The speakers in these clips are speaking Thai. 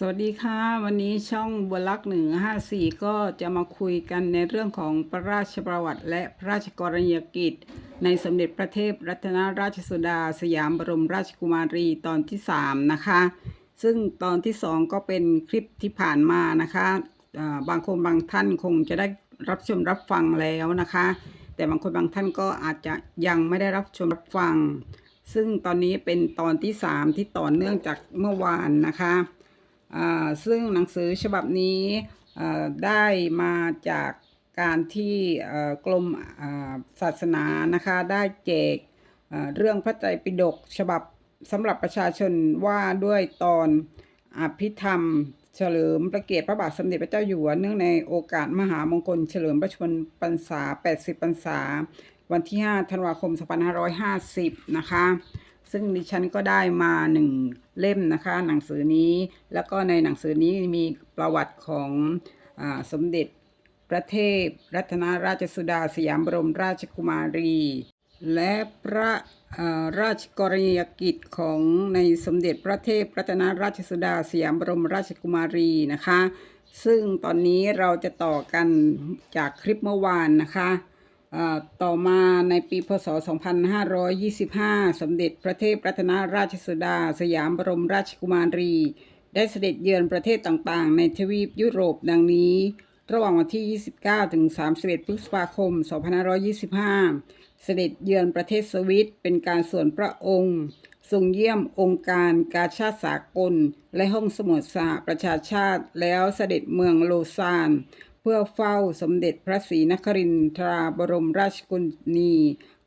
สวัสดีค่ะ วันนี้ช่องบัวลักหนึ่งห้าสี่ก็จะมาคุยกันในเรื่องของพระราชประวัติ และพระราชกรณียกิจ ในสมเด็จพระเทพรัตนราชสุดา สยามบรมราชกุมารีตอนที่ 3 นะคะ ซึ่งตอนที่ 2 ก็เป็นคลิปที่ผ่านมานะคะบางคนบางท่านคงจะได้รับชมรับฟังแล้วนะคะ แต่บางคนบางท่านก็อาจจะยังไม่ได้รับชมรับฟัง ซึ่งตอนนี้เป็นตอนที่ 3 ที่ต่อเนื่องจากเมื่อวานนะคะ ซึ่งหนังสือฉบับนี้ได้มาจากการที่กรมศาสนานะคะได้แจกเรื่องพระไตรปิฎกฉบับสำหรับประชาชนว่าด้วยตอนอภิธรรม เฉลิมพระเกียรติพระบาทสมเด็จพระเจ้าอยู่หัวเนื่องในโอกาสมหามงคล เฉลิมพระชนมพรรษา 80 พรรษา วันที่ 5 ธันวาคม 2550 นะคะ ซึ่งดิฉันก็ได้มาหนึ่งเล่มนะคะ หนังสือนี้ แล้วก็ในหนังสือนี้มีประวัติของอสมเด็จพระเทพรัตนราชสุดาสยามบรมราชกุมารี และพระราชกรณียกิจของในสมเด็จพระเทพรัตนราชสุดาสยามบรมราชกุมารีนะคะ ซึ่งตอนนี้เราจะต่อกันจากคลิปเมื่อวานนะคะ ต่อมาในปีพศ 2525 สมเด็จพระเทพรัตนราชสุดา สยามบรมราชกุมารี ได้เสด็จเยือนประเทศต่างๆ ในทวีปยุโรปดังนี้ ระหว่างวันที่ 29 ถึง 31 พฤษภาคม 2525 เสด็จเยือนประเทศสวิตเป็นการส่วนพระองค์ ทรงเยี่ยมองค์การกาชาติสากล และห้องสมุดสหประชาชาติ แล้วเสด็จเมืองโลซาน พื่อเฝ้าสมเด็จพระศรีนครินทราบรมราชกุนี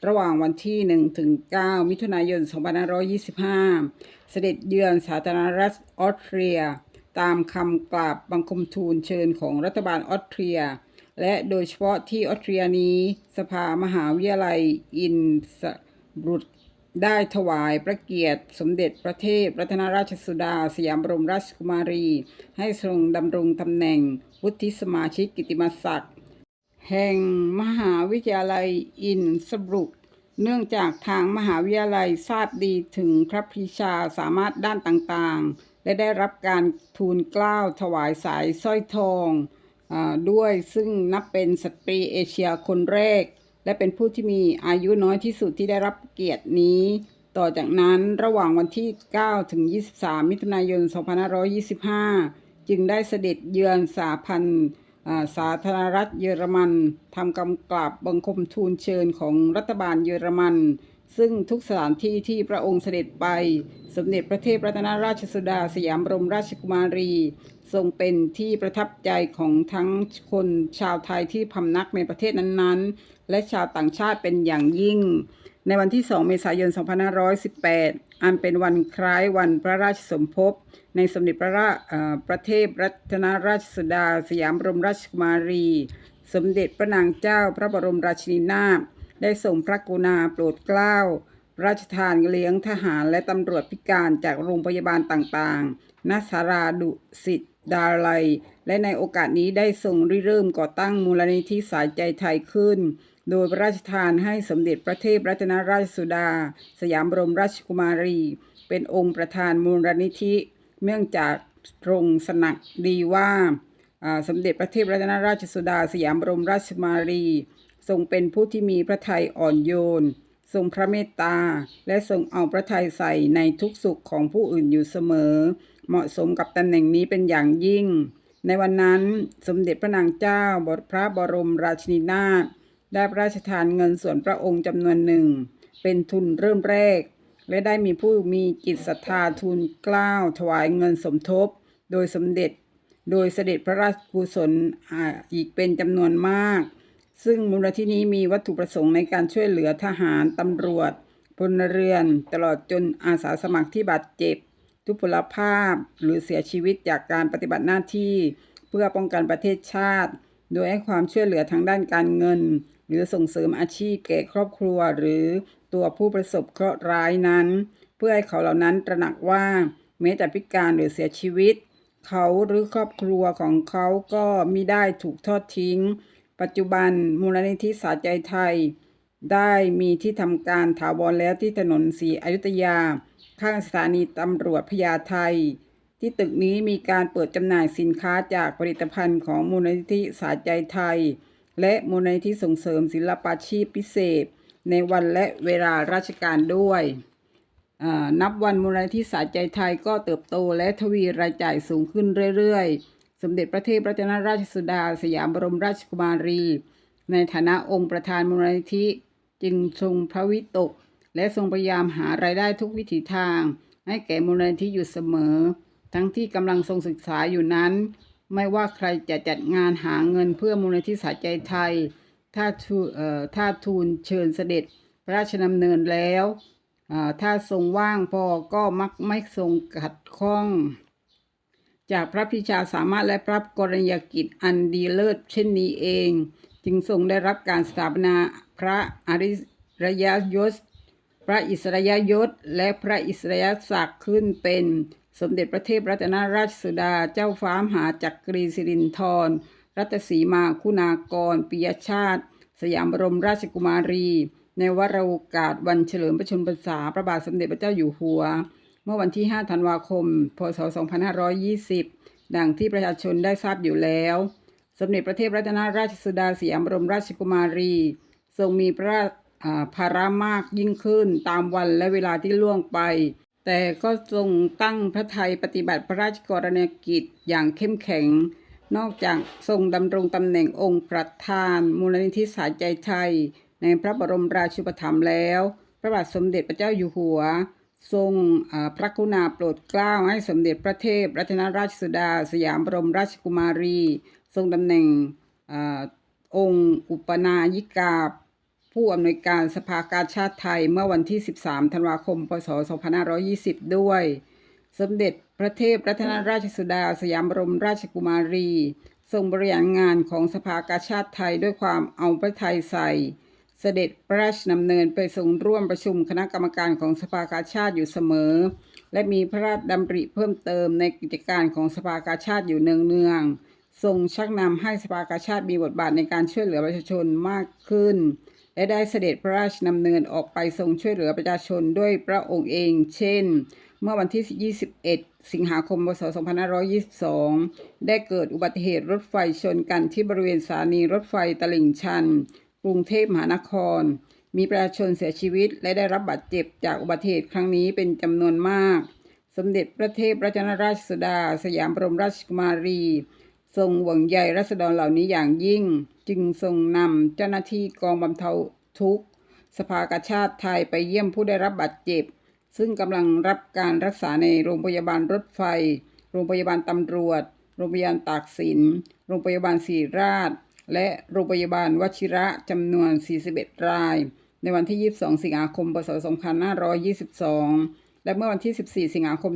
ระหว่างวันที่ 1 ถึง 9 มิถุนายน 2525 เสด็จเยือนสาธารณรัฐออสเตรีย ตามคำกราบบังคมทูลเชิญของรัฐบาลออสเตรีย และโดยเฉพาะที่ออสเตรียนี้ สภามหาวิทยาลัยอินสบรุต ได้ถวายพระเกียรติสมเด็จพระเทพรัตนราชสุดา สยามบรมราชกุมารี ให้ทรงดำรงตำแหน่ง วุฒิสมาชิกกิติมศักดิ์แห่งมหาวิทยาลัยอินสบรุก เนื่องจากทางมหาวิทยาลัยทราบดีถึงพระปรีชาสามารถด้านต่างๆ และได้รับการทูลเกล้าถวายสายสร้อยทองอด้วยซึ่งนับเป็นสตรีเอเชียคนแรก และเป็นผู้ที่มีอายุน้อยที่สุดที่ได้รับเกียรตินี้ ต่อจากนั้นระหว่างวันที่ 9 ถึง 23 มิถุนายน 2525 จึงได้เสด็จเยือนสาพันธ์อ่าสาธารณรัฐเยอรมันทำกำกับบังคมทูลเชิญของรัฐบาลเยอรมัน ซึ่งทุกสถานที่ที่พระองค์เสด็จไป สมเด็จพระเทพรัตนราชสุดาสยามบรมราชกุมารี ทรงเป็นที่ประทับใจของทั้งคนชาวไทยที่พำนักในประเทศนั้นๆ และชาวต่างชาติเป็นอย่างยิ่ง ในวันที่ 2 เมษายน 2518 อันเป็นวันคล้ายวันพระราชสมภพ ในสมเด็จพระราเอ่อประเทศรัตนราชสุดาสยามบรมราชกุมารี สมเด็จพระนางเจ้าพระบรมราชินีนาถ ได้ทรงพระกรุณาโปรดเกล้าพระราชทานเลี้ยงทหารและตำรวจพิการจากโรงพยาบาลต่างๆ ณ สาราดุสิตดาลัย และในโอกาสนี้ได้ทรงริเริ่มก่อตั้งมูลนิธิสายใจไทยขึ้น โดยพระราชทานให้สมเด็จพระเทพรัตนราชสุดา สยามบรมราชกุมารี เป็นองค์ประธานมูลนิธิ เนื่องจากตรงสนักดีว่าอ่าสมเด็จพระเทพรัตนราชสุดา สยามบรมราชกุมารี ทรงเป็นผู้ที่มีพระทัยอ่อนโยน ทรงพระเมตตา และทรงเอาพระทัยใส่ในทุกสุขของผู้อื่นอยู่เสมอ เหมาะสมกับตำแหน่งนี้เป็นอย่างยิ่ง ในวันนั้นสมเด็จพระนางเจ้าบทพระบรมราชินีนาถได้พระราชทานเงินส่วนพระองค์จำนวนหนึ่ง เป็นทุนเริ่มแรก และได้มีผู้มีจิตศรัทธาทูลเกล้าวถวายเงินสมทบ โดยสมเด็จ โดยเสด็จพระราชกุศลอ่าอีกเป็นจำนวนมาก ซึ่งมูลนิธินี้มีวัตถุประสงค์ในการช่วยเหลือทหาร ตำรวจพลเรือน ตลอดจนอาสาสมัครที่บาดเจ็บ ทุพพลภาพหรือเสียชีวิตจากการปฏิบัติหน้าที่ เพื่อป้องกันประเทศชาติ โดยให้ความช่วยเหลือทางด้านการเงิน หรือส่งเสริมอาชีพแก่ครอบครัว หรือตัวผู้ประสบเคราะห์ร้ายนั้น เพื่อให้เขาเหล่านั้นตระหนักว่าแม้แต่พิการหรือเสียชีวิต เขาหรือครอบครัวของเขาก็มิได้ถูกทอดทิ้ง ปัจจุบันมูลนิธิสาใจไทย ได้มีที่ทำการถาวรแล้วที่ถนนศรีอยุธยา ข้างสถานีตำรวจพญาไทที่ตึกนี้มีการเปิดจำหน่ายสินค้าจากผลิตภัณฑ์ของมูลนิธิสาใจไทย และมูลนิธิส่งเสริมศิลปาชีพพิเศษ ในวันและเวลาราชการด้วยนับวันมูลนิธิสาใจไทยก็เติบโตและทวีรายจ่ายสูงขึ้นเรื่อยๆ สมเด็จพระเทพรัตนราชสุดา สยามบรมราชกุมารี ในฐานะองค์ประธานมูลนิธิ จึงทรงพระวิตก และทรงพยายามหารายได้ทุกวิถีทาง ให้แก่มูลนิธิอยู่เสมอ ทั้งที่กำลังทรงศึกษาอยู่นั้น ไม่ว่าใครจะจัดงานหาเงินเพื่อมูลนิธิสาใจไทย ถ้าทูเอ่อถ้าทูลเชิญเสด็จพระราชดำเนินแล้ว ถ้าทรงว่างพอก็มักไม่ทรงขัดข้อง จากพระพิชาสามารถและพระกรณียกิจอันดีเลิศเช่นนี้เอง จึงทรงได้รับการสถาปนาพระอริยยศ พระอิสริยยศ และพระอิสริยศักดิ์ขึ้นเป็นสมเด็จพระเทพรัตนราชสุดาเจ้าฟ้ามหาจักรีสิรินธรรัตสีมาคุณากรปิยชาติ สยามบรมราชกุมารี ในวรโรกาสวันเฉลิมพระชนมพรรษาพระบาทสมเด็จพระเจ้าอยู่หัว มื่อวันที่ 5 ธันวาคม พศ 2520 ดังที่ประชาชนได้ทราบอยู่แล้ว สมเด็จพระเทพรัตนราชสุดาสยามบรมราชกุมารี ทรงมีพระราชอ่าภาระมากยิ่งขึ้นตามวันและเวลาที่ล่วงไป แต่ก็ทรงตั้งพระทัยปฏิบัติพระราชกรณียกิจอย่างเข้มแข็ง นอกจากทรงดำรงตำแหน่งองค์ประธาน มูลนิธิสายใจไทย ในพระบรมราชูปถัมภ์แล้ว พระบาทสมเด็จพระเจ้าอยู่หัว ทรงอ่าพระกรุณาโปรดเกล้าให้สมเด็จพระเทพ รัตนราชสุดา สยามบรมราชกุมารี ทรงตำแหน่งอาองค์อุปนายิกา ผู้อำนวยการสภากาชาติไทยเมื่อวันที่ 13 ธันวาคม พศ 2520 ด้วย สมเด็จพระเทพ รัตนราชสุดา สยามบรมราชกุมารี ทรงบริหารงานของสภากาชาติไทยด้วยความเอาพระทัยใส่ เสด็จพระราชดำเนินไปทรงร่วมประชุมคณะกรรมการของสภากาชาติอยู่เสมอ และมีพระราชดำริเพิ่มเติมในกิจการของสภากาชาติอยู่เนืองๆทรงชักนำให้สภากาชาติมีบทบาทในการช่วยเหลือประชาชนมากขึ้น และได้เสด็จพระราชดำเนินออกไปทรงช่วยเหลือประชาชนด้วยพระองค์เอง เช่น เมื่อวันที่ 21 สิงหาคม พศ 2522 ได้เกิดอุบัติเหตุรถไฟชนกันที่บริเวณสถานีรถไฟตลิ่งชัน กรุงเทพมหานคร มีประชาชนเสียชีวิต และได้รับบาดเจ็บจากอุบัติเหตุครั้งนี้เป็นจำนวนมาก สมเด็จพระเทพรัตนราชสุดา สยามบรมราชกุมารี ทรงหวงใยรัษฎรเหล่านี้อย่างยิ่ง จึงทรงนำเจ้าหน้าที่กองบรรเทาทุกข์ สภากาชาติไทยไปเยี่ยมผู้ได้รับบาดเจ็บ ซึ่งกำลังรับการรักษาในโรงพยาบาลรถไฟ โรงพยาบาลตำรวจ โรงพยาบาลตากสิน โรงพยาบาลศรีราช และโรงพยาบาลวชิระจำนวน 41 ราย ในวันที่ 22 สิงหาคม พศ 2522 และเมื่อวันที่ 14 สิงหาคม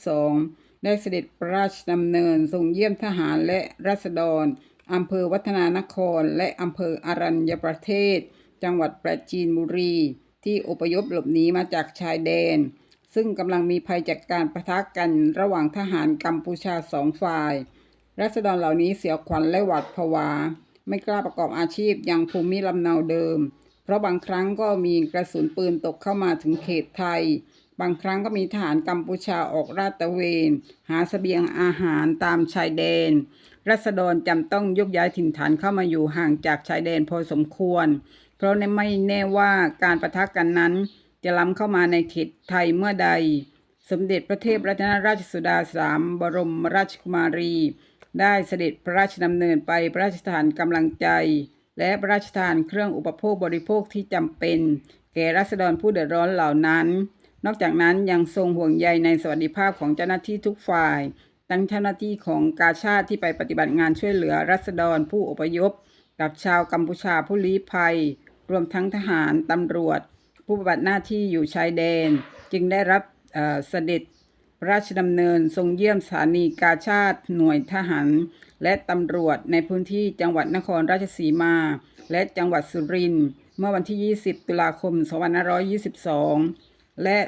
2522 ได้เสด็จพระราชดำเนินทรงเยี่ยมทหารและรัษฎรอำเภอวัฒนานคร และอำเภออารัญญประเทศ จังหวัดปราจีนบุรี ที่อพยพหลบหนีมาจากชายแดน ซึ่งกำลังมีภัยจากการประทะกันระหว่างทหารกัมพูชาสองฝ่าย รัษฎรเหล่านี้เสียขวัญและหวาดผวา ไม่กล้าประกอบอาชีพอย่างภูมิลำเนาเดิม เพราะบางครั้งก็มีกระสุนปืนตกเข้ามาถึงเขตไทย บางครั้งก็มีทหารกัมพูชาออกราดตระเวน หาเสบียงอาหารตามชายแดน รัษฎรจำต้องยกย้ายถิ่นฐานเข้ามาอยู่ห่างจากชายแดนพอสมควร เพราะไม่แน่ว่าการประทะกันนั้น จะล้ำเข้ามาในเขตไทยเมื่อใด สมเด็จพระเทพรัตนราชสุดาสามบรมราชกุมารี ได้เสด็จพระราชดำเนินไปพระราชทานกำลังใจ และพระราชทานเครื่องอุปโภคบริโภคที่จำเป็น แก่รัษฎรผู้เดือดร้อนเหล่านั้น นอกจากนั้นยังทรงห่วงใยในสวัสดิภาพของเจ้าหน้าที่ทุกฝ่ายทั้งเจ้าหน้าที่ของกาชาติที่ไปปฏิบัติงานช่วยเหลือรัษฎรผู้อพยพ กับชาวกัมพูชาผู้ลี้ภัย รวมทั้งทหารตำรวจ ผู้ปฏิบัติหน้าที่อยู่ชายแดน จึงได้รับเเสด็จ ราชดำเนินทรงเยี่ยมสถานีกาชาติหน่วยทหาร และตำรวจในพื้นที่จังหวัดนครราชสีมา และจังหวัดสุรินทร์เมื่อวันที่ 20 ตุลาคม 2522 และ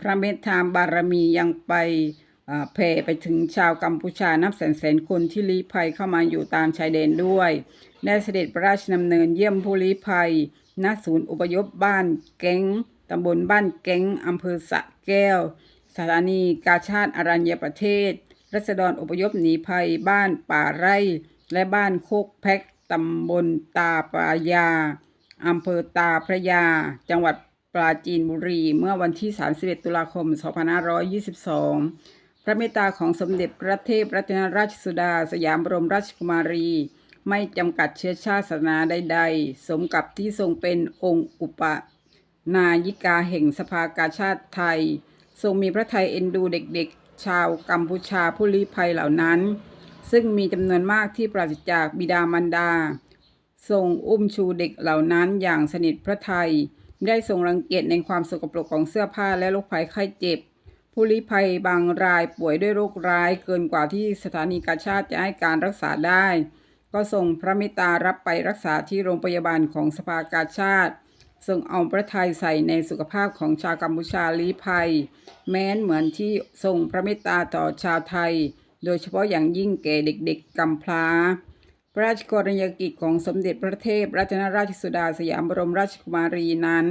พระเมตตาบารมียังไปแผ่ไปถึงชาวกัมพูชานับแสนแสนคนที่ลี้ภัยเข้ามาอยู่ตามชายแดนด้วย ได้เสด็จพระราชดำเนินเยี่ยมผู้ลี้ภัย ณ ศูนย์อพยพบ้านแก้งตำบลบ้านแก้งอำเภอสะแก้ว สถานีกาชาติอรัญญประเทศ รัษฎรอพยพหนีภัยบ้านป่าไร่ และบ้านโคกแพกตำบลตาปรายาอำเภอตาพระยา จังหวัดปราจีนบุรี เมื่อวันที่ 31 ตุลาคม 2522 พระเมตตาของสมเด็จพระเทพรัตนราชสุดา สยามบรมราชกุมารี ไม่จำกัดเชื้อชาติศาสนาใดๆ สมกับที่ทรงเป็นองค์อุปนายิกาแห่งสภากาชาติไทย ทรงมีพระทัยเอ็นดูเด็กๆ ชาวกัมพูชาผู้ลี้ภัยเหล่านั้น ซึ่งมีจำนวนมากที่ปราศจากบิดามารดา ทรงอุ้มชูเด็กเหล่านั้นอย่างสนิทพระทัยได้ทรงรังเกียจในความสกปรกของเสื้อผ้าและโรคภัยไข้เจ็บ ผู้ลี้ภัยบางรายป่วยด้วยโรคร้ายเกินกว่าที่สถานีกาชาติจะให้การรักษาได้ ก็ทรงพระเมตตารับไปรักษาที่โรงพยาบาลของสภากาชาติ ทรงเอาพระทัยใส่ในสุขภาพของชาวกัมพูชาลี้ภัย แม้นเหมือนที่ทรงพระเมตตาต่อชาวไทย โดยเฉพาะอย่างยิ่งแก่เด็กๆกำพร้า พระราชกรณียกิจของสมเด็จพระเทพรัตนราชสุดาสยามบรมราชกุมารีนั้น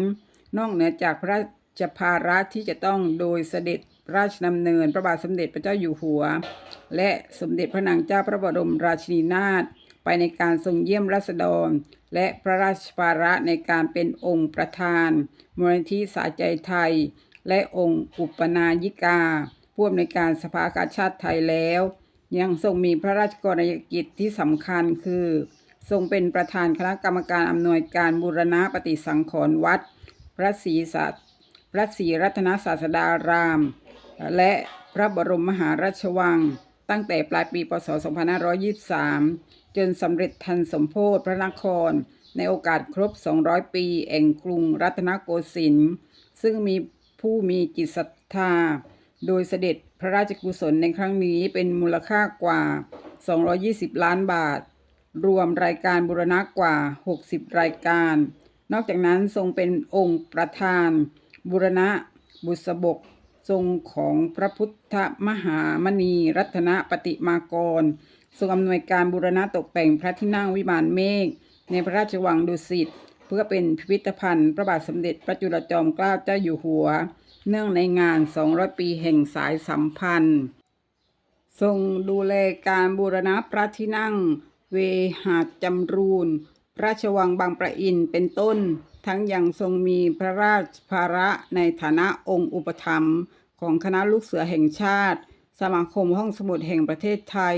นอกเหนือจากพระราชภาระที่จะต้องโดยเสด็จราชดำเนินพระบาทสมเด็จพระเจ้าอยู่หัว และสมเด็จพระนางเจ้าพระบรมราชินีนาถ ในการทรงเยี่ยมราษฎร และพระราชภาระในการเป็นองค์ประธานมูลนิธิสาใจไทย และองค์อุปนายิกาผู้อำนวยการสภากาชาติไทยแล้ว ยังทรงมีพระราชกรณียกิจที่สำคัญคือ ทรงเป็นประธานคณะกรรมการอำนวยการบูรณะปฏิสังขรณ์วัด พระศรีสัตพระศรีรัตนศาสดาราม และพระบรมมหาราชวัง ตั้งแต่ปลายปี พศ 2523 จนสำเร็จทันสมโพธิพระนคร ในโอกาสครบ 200 ปีแห่งกรุงรัตนโกสินทร์ซึ่งมีผู้มีจิตศรัทธา โดยเสด็จพระราชกุศลในครั้งนี้เป็นมูลค่ากว่า 220 ล้านบาท รวมรายการบูรณะกว่า 60 รายการ นอกจากนั้นทรงเป็นองค์ประธานบูรณะ บุษบก ทรงของพระพุทธมหามณีรัตนปฏิมากร ทรงอำนวยการบูรณะตกแต่งพระที่นั่งวิมานเมฆในพระราชวังดุสิตเพื่อเป็นพิพิธภัณฑ์พระบาทสมเด็จพระจุลจอมเกล้าเจ้าอยู่หัว เนื่องในงาน 200 ปีแห่งสายสัมพันธ์ ทรงดูแลการบูรณะพระที่นั่ง เวหาจำรูนพระราชวังบางประอินเป็นต้น ทั้งยังทรงมีพระราชภาระในฐานะองค์อุปถัมภ์ของคณะลูกเสือแห่งชาติ สมาคมห้องสมุดแห่งประเทศไทย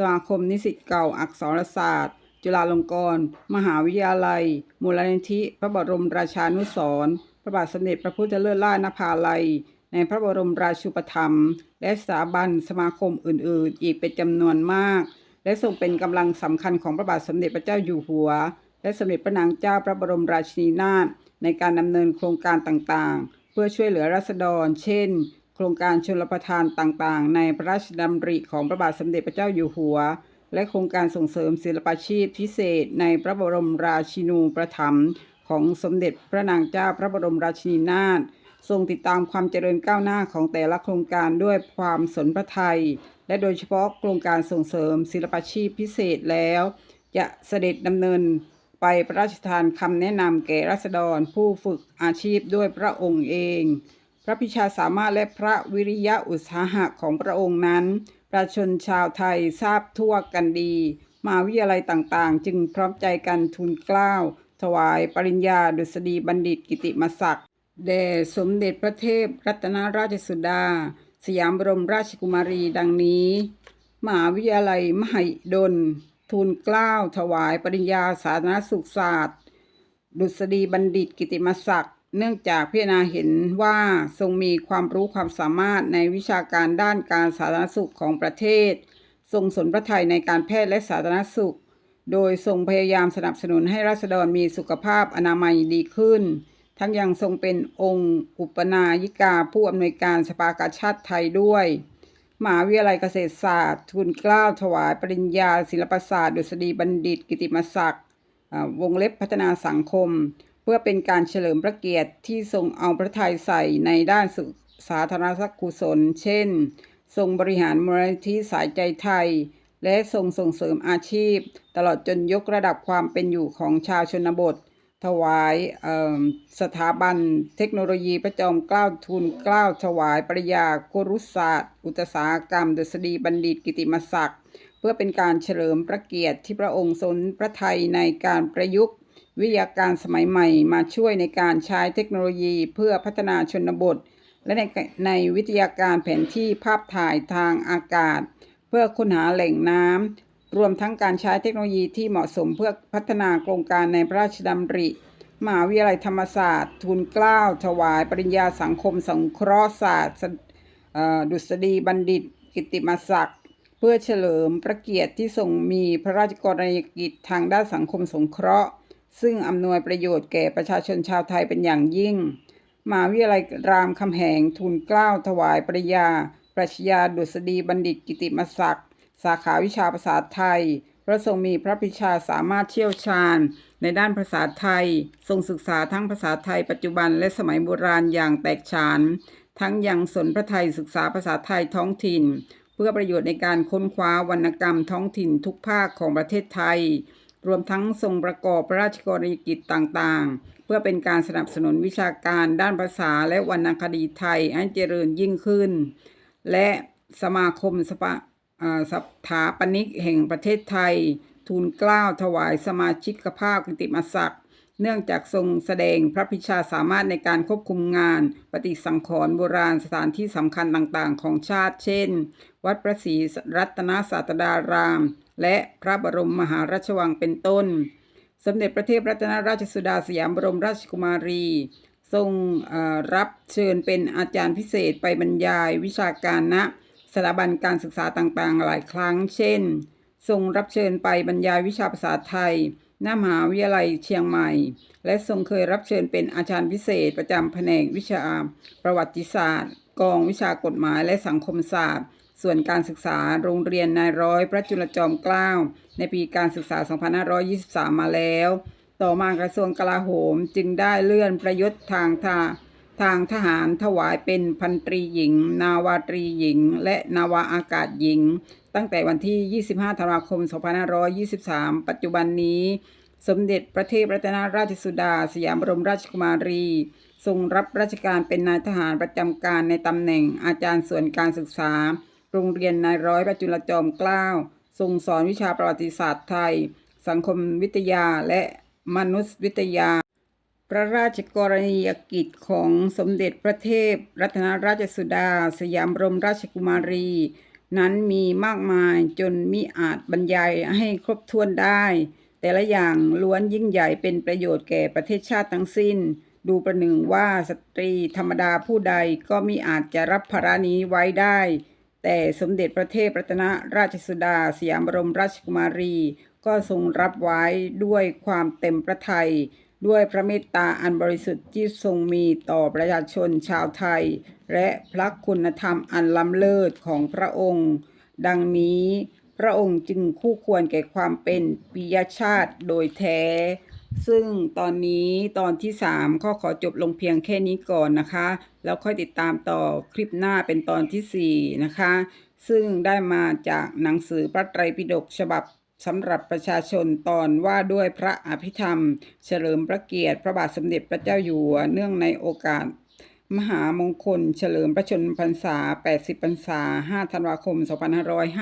สมาคมนิสิตเก่าอักษรศาสตร์ จุฬาลงกรณ์มหาวิทยาลัย มูลนิธิ พระบรมราชานุสรณ์พระบาทสมเด็จพระพุทธเลิศล่านภาลัย ในพระบรมราชูปถัมภ์และสถาบันสมาคมอื่น ๆ อีกเป็นจำนวนมาก และทรงเป็นกำลังสำคัญของพระบาทสมเด็จพระเจ้าอยู่หัว และสมเด็จพระนางเจ้าพระบรมราชินีนาถในการดำเนินโครงการต่างๆ เพื่อช่วยเหลือราษฎร เช่น โครงการชลประทานต่างๆ ในพระราชดำริของพระบาทสมเด็จพระเจ้าอยู่หัว และโครงการส่งเสริมศิลปาชีพพิเศษ ในพระบรมราชินูปถัมภ์ของสมเด็จพระนางเจ้าพระบรมราชินีนาถทรงติดตามความเจริญก้าวหน้าของแต่ละโครงการด้วยความสนพระทัยและโดยเฉพาะโครงการส่งเสริมศิลปาชีพพิเศษแล้ว จะเสด็จดำเนินไปพระราชทานคำแนะนำแก่ราษฎรผู้ฝึกอาชีพด้วยพระองค์เอง ระพิชาสามารถและพระวิริยะอุตสาหะของพระองค์นั้น ประชาชนชาวไทยทราบทั่วกันดี มาวิทยาลัยต่างๆ จึงพร้อมใจกันทูลเกล้า ถวายปริญญาดุษฎีบัณฑิตกิติมศักดิ์แด่สมเด็จพระเทพรัตนราชสุดา สยามบรมราชกุมารีดังนี้ มหาวิทยาลัยมหิดล ทูลเกล้า ถวายปริญญาสาธารณสุขศาสตร์ ดุษฎีบัณฑิตกิติมศักดิ์ เนื่องจากพิจารณาเห็นว่าทรงมีความรู้ความสามารถในวิชาการด้านการสาธารณสุขของประเทศ ทรงสนพระทัยในการแพทย์และสาธารณสุข โดยทรงพยายามสนับสนุนให้ราษฎรมีสุขภาพอนามัยดีขึ้น ทั้งยังทรงเป็นองค์ อุปนายิกาผู้อำนวยการสภากาชาติไทยด้วยมหาวิทยาลัยเกษตรศาสตร์ทุนเกล้าถวายปริญญาศิลปศาสตร์ดุษฎีบัณฑิต กิติมศักดิ์วงเล็บพัฒนาสังคม พื่อเป็นการเฉลิมพระเกียรติที่ทรงเอาพระทัยใส่ในด้านสสาธารณกุศล เช่น ทรงบริหารมูลนิธิสายใจไทย และทรงส่งเสริมอาชีพ ตลอดจนยกระดับความเป็นอยู่ของชาวชนบท ถวายสถาบันเทคโนโลยีพระจอมเกล้าทุนเกล้าถวายปริญญาครุศาสตร์ อุตสาหกรรมดุษฎีบัณฑิตกิติมศักดิ์ เพื่อเป็นการเฉลิมพระเกียรติที่พระองค์ทรงพระไทยในการประยุกต์ วิทยาการสมัยใหม่มาช่วยในการใช้เทคโนโลยีเพื่อพัฒนาชนบท และในในวิทยาการแผนที่ภาพถ่ายทางอากาศ เพื่อค้นหาแหล่งน้ำรวมทั้งการใช้เทคโนโลยีที่เหมาะสมเพื่อพัฒนาโครงการในพระราชดำริมหาวิทยาลัยธรรมศาสตร์ ทุนเกล้า ถวาย ปริญญาสังคมสงเคราะห์ศาสตร์ดุษฎีบัณฑิต กิตติมศักดิ์ เพื่อเฉลิมพระเกียรติที่ทรงมีพระราชกรณียกิจทางด้านสังคมสงเคราะห์ ซึ่งอำนวยประโยชน์แก่ประชาชนชาวไทยเป็นอย่างยิ่งมหาวิทยาลัยรามคำแหงทุนเกล้าถวายปริญญาปรัชญาดุษฎีบัณฑิตกิติมศักดิ์สาขาวิชาภาษาไทย พระทรงมีพระปิชาสามารถเชี่ยวชาญ ในด้านภาษาไทย ทรงศึกษาทั้งภาษาไทยปัจจุบันและสมัยโบราณอย่างแตกฉาน ทั้งยังสนพระไทยศึกษาภาษาไทยท้องถิ่น เพื่อประโยชน์ในการค้นคว้าวรรณกรรมท้องถิ่นทุกภาคของประเทศไทย รวมทั้งทรงประกอบพระราชกรณียกิจต่างๆ เพื่อเป็นการสนับสนุนวิชาการด้านภาษาและวรรณคดีไทยให้เจริญยิ่งขึ้น และสมาคมสปะอ่าสถาปนิกแห่งประเทศไทย ทูลเกล้าถวายสมาชิกภาพกิติมศักดิ์เนื่องจากทรงแสดงพระพิชาสามารถในการควบคุมงาน ปฏิสังขรณ์โบราณสถานที่สำคัญต่างๆ ของชาติ เช่น วัดพระศรีรัตนศาสดาราม และพระบรมมหาราชวังเป็นต้น สมเด็จพระเทพรัตนราชสุดาสยามบรมราชกุมารี ทรงรับเชิญเป็นอาจารย์พิเศษไปบรรยายวิชาการณสถาบันการศึกษาต่างๆ หลายครั้ง เช่น ทรงรับเชิญไปบรรยายวิชาภาษาไทยณมหาวิทยาลัยเชียงใหม่ และทรงเคยรับเชิญเป็นอาจารย์พิเศษประจำแผนกวิชาประวัติศาสตร์ กองวิชากฎหมายและสังคมศาสตร์ ส่วนการศึกษาโรงเรียนนายร้อยพระจุลจอมเกล้าในปีการศึกษา 2523 มาแล้ว ต่อมากระทรวงกลาโหมจึงได้เลื่อนประยศทางทาทางทหารถวายเป็นพันตรีหญิง นาวาตรีหญิง และนาวาอากาศหญิง ตั้งแต่วันที่ 25 ธันวาคม 2523 ปัจจุบันนี้ สมเด็จพระเทพรัตนราชสุดา สยามบรมราชกุมารี ทรงรับราชการเป็นนายทหารประจำการในตำแหน่งอาจารย์ส่วนการศึกษา โรงเรียนนายร้อยพระจุลจอมเกล้าทรงสอนวิชาประวัติศาสตร์ไทย สังคมวิทยาและมนุษยวิทยา พระราชกรณียกิจของสมเด็จพระเทพ รัตนราชสุดา สยามบรมราชกุมารี นั้นมีมากมายจนมิอาจบรรยายให้ครบถ้วนได้ แต่ละอย่างล้วนยิ่งใหญ่เป็นประโยชน์แก่ประเทศชาติทั้งสิ้น ดูประหนึ่งว่าสตรีธรรมดาผู้ใดก็มิอาจจะรับภาระนี้ไว้ได้ แต่สมเด็จพระเทพรัตนราชสุดาสยามบรมราชกุมารี ก็ทรงรับไว้ด้วยความเต็มพระทัยด้วยพระเมตตาอันบริสุทธิ์ที่ทรงมีต่อประชาชนชาวไทย และพระคุณธรรมอันล้ำเลิศของพระองค์ ดังนี้พระองค์จึงคู่ควรแก่ความเป็นปิยชาติโดยแท้ ซึ่งตอนนี้ตอนที่ 3 ก็ขอจบลงเพียงแค่นี้ก่อนนะคะ แล้วค่อยติดตามต่อคลิปหน้าเป็นตอนทีสี่ 4 นะคะ ซึ่งได้มาจากหนังสือพระไตรปิฎกฉบับสำหรับประชาชนตอนว่าด้วยพระอภิธรรม เฉลิมพระเกียรติพระบาทสมเด็จพระเจ้าอยู่หัวเนื่องในโอกาส มหามงคล เฉลิมพระชนมพรรษา 80 พรรษา 5 ธันวาคม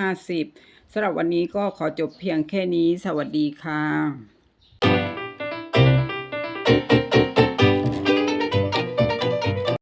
2550สำหรับวันนี้ก็ขอจบเพียงแค่นี้ สวัสดีค่ะ